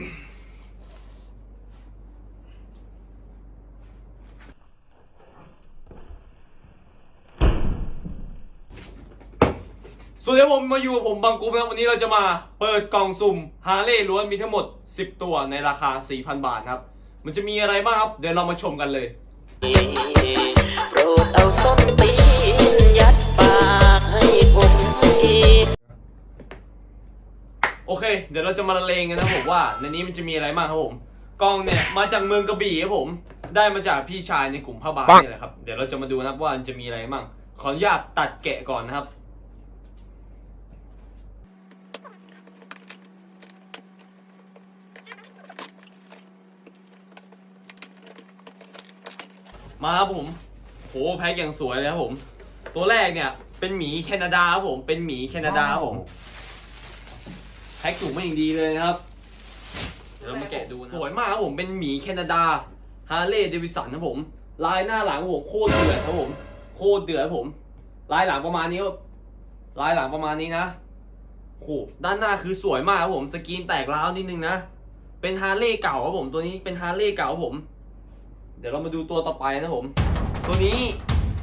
สวัสดีผมมาอยู่กับผมบางกูนะครับวันนี้เราจะมาเปิดกล่องสุ่มฮาร์เลย์ล้วนมีทั้งหมด 10 ตัวในราคา 4,000 บาทครับ มันจะมีอะไรบ้างครับ เดี๋ยวเรามาชมกันเลย โปรดเอาส้นตีนยัดปาก เค เดี๋ยวเราจะมาละเลงกันนะครับผมว่า ในนี้มันจะมีอะไรบ้างครับผมกล่องเนี่ยมาจากเมืองกระบี่ครับผม ได้มาจากพี่ชายในกลุ่มผ้าบางนี่แหละครับ เดี๋ยวเราจะมาดูนะครับว่ามันจะมีอะไรบ้าง ขออนุญาตตัดแกะก่อนนะครับมาครับผม โหแพ็คอย่างสวยเลยครับผม ตัวแรกเนี่ยเป็นหมีแคนาดาครับผม เป็นหมีแคนาดาครับผม แพ็คถุงมาอย่างดีเลยนะครับ เดี๋ยวเรามาแกะดูนะสวยมากครับผมเป็นหมีแคนาดาฮาร์เลย์เดวิสันครับผมลายหน้าหลังผมโคตรเดือดครับผมโคตรเดือดครับผม ลายหลังประมาณนี้ครับลายหลังประมาณนี้นะโหด้านหน้าคือสวยมากครับผมสกรีนแตกร้าวนิดนึงนะเป็นฮาร์เลย์เก่าครับผม ตัวนี้เป็นฮาร์เลย์เก่าครับผม เดี๋ยวเรามาดูตัวต่อไปนะผม ตัวนี้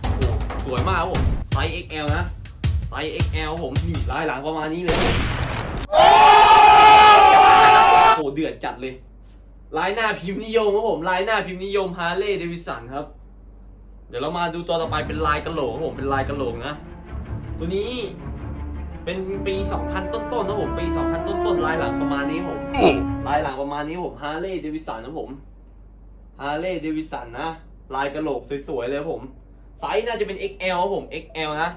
โอ้โหสวยมากครับผมไซส์ XL นะไซส์ XL ผมนี่ลายหลังประมาณนี้เลย โอ้โหเดจัดเลยลายหน้าพิมพ์นิยมครับผมลายหน้าพิมพ์นิยมฮาร์เลย์เดวิสันครับ เดี๋ยวเรามาดูตัวต่อไปเป็นลายกระโหลกครับผมเป็นลายกระโหลกนะ ตัวนี้เป็นปี 2000 ต้นๆนะผมปี 2000 ต้นๆลายหลังประมาณนี้ผมลายหลังประมาณนี้ผมฮาร์เลย์เดวิสันนะผมฮาร์เลย์เดวิสันนะลายกระโหลกสวยๆเลยผมไซส์น่าจะเป็น XL ครับผม XL นะ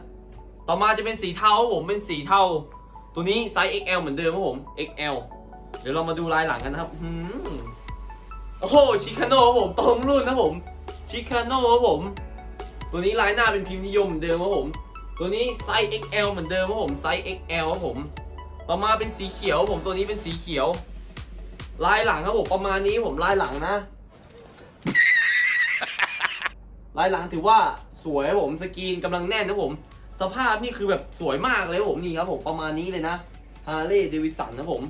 ต่อมาจะเป็นสีเทาครับผมเป็นสีเทา ตัวนี้ไซส์ XL เหมือนเดิมครับผม XL เดี๋ยวเรามาดูลายหลังกันนะครับหืมโอ้โหชิคาโน่ครับผมตรงรุ่นนะผมชิคาโน่ครับผม ตัวนี้ลายหน้าเป็นพิมพ์นิยมเหมือนเดิมครับผม ตัวนี้ไซส์ XL เหมือนเดิมครับผมไซส์ XL ครับผม ต่อมาเป็นสีเขียวครับผมตัวนี้เป็นสีเขียว ลายหลังครับผมประมาณนี้ผมลายหลังนะ ลายหลังถือว่าสวยครับผมสกรีนกำลังแน่นนะผม สภาพนี่คือแบบสวยมากเลยครับผมนี่ครับผมประมาณนี้เลยนะฮาร์เลย์เดวิสันนะผม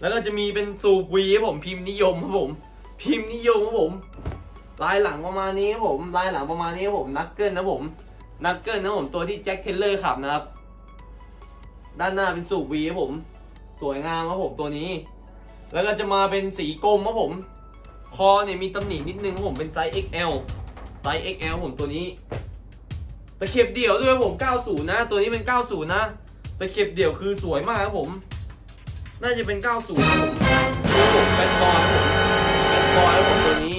แล้วก็จะมีเป็นสูบวีครับผมพิมพ์นิยมครับผม พิมพ์นิยมครับผม ลายหลังประมาณนี้ครับผม ลายหลังประมาณนี้ครับผมนักเกิลนะผมนักเกิลนะผมตัวที่แจ็คเทนเลอร์ขับนะครับ ด้านหน้าเป็นสูบวีครับผม สวยงามครับผมตัวนี้ แล้วก็จะมาเป็นสีกรมครับผม คอเนี่ยมีตำหนินิดนึงครับผมเป็นไซส์ XL ไซส์ XL ผมตัวนี้ตะเข็บเดี่ยวด้วยครับผม 90 นะ ตัวนี้เป็น 90 นะ ตะเข็บเดี่ยวคือสวยมากครับผม น่าจะเป็น 90ครับผมตัวผมแบนบอยครับผมแบนบอยครับผมตัวนี้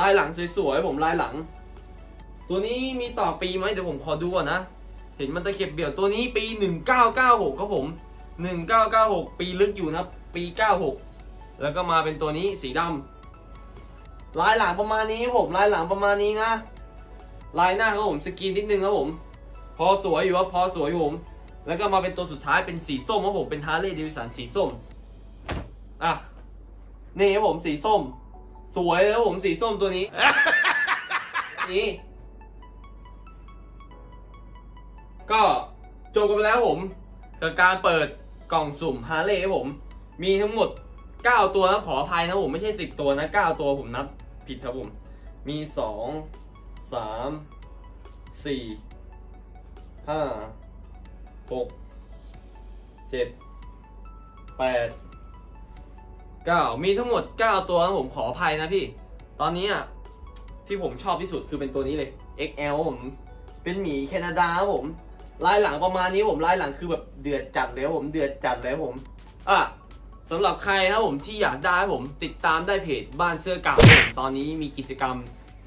ลายหลังสวยๆครับผมลายหลัง ตัวนี้มีต่อปีไหมเดี๋ยวผมขอดูก่อนนะ เห็นมันตะเข็บเดี่ยวตัวนี้ปี 1996ครับผม 1996 ปีลึกอยู่นะครับปี 96 แล้วก็มาเป็นตัวนี้สีดำลายหลังประมาณนี้ครับผมลายหลังประมาณนี้นะลายหน้าครับผมสกรีนนิดนึงครับผม พอสวยอยู่ครับพอสวยอยู่ผม แล้วก็มาเป็นตัวสุดท้ายเป็นสีส้มครับผมเป็นฮาร์เลย์ดิวิสันสีส้มอะนี่ครับผมสีส้ม สวยเลยครับผมสีส้มตัวนี้นี่ก็จบกันไปแล้วครับผมกับการเปิดกล่องสุ่มฮาร์เลย์ครับผม มีทั้งหมด 9 ตัวนะขออภัยนะผมไม่ใช่ 10 ตัวนะ 9 ตัวผมนับผิดครับผม มี 2 3 4 5 6 7 8 9มีทั้งหมด9ตัวนะผมขออภัยนะพี่ ตอนนี้อะที่ผมชอบที่สุดคือเป็นตัวนี้เลย XL ผม เป็นหมีแคนาดาครับผม ลายหลังประมาณนี้ผมลายหลังคือแบบเดือดจัดเลยครับผมเดือดจัดเลยครับผม อะสำหรับใครครับผมที่อยากได้ผมติดตามได้เพจบ้านเสื้อกาวผมตอนนี้มีกิจกรรม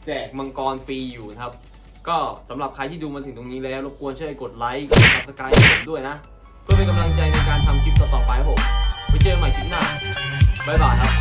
แจกมังกรฟรีอยู่นะครับ ก็สำหรับใครที่ดูมาถึงตรงนี้แล้วรบกวนช่วยกดไลค์กดซับสไครต์ให้ผมด้วยนะ เพื่อเป็นกำลังใจในการทำคลิปต่อๆไปครับผมไว้เจอกันใหม่คลิปหน้าบ๊ายบายครับ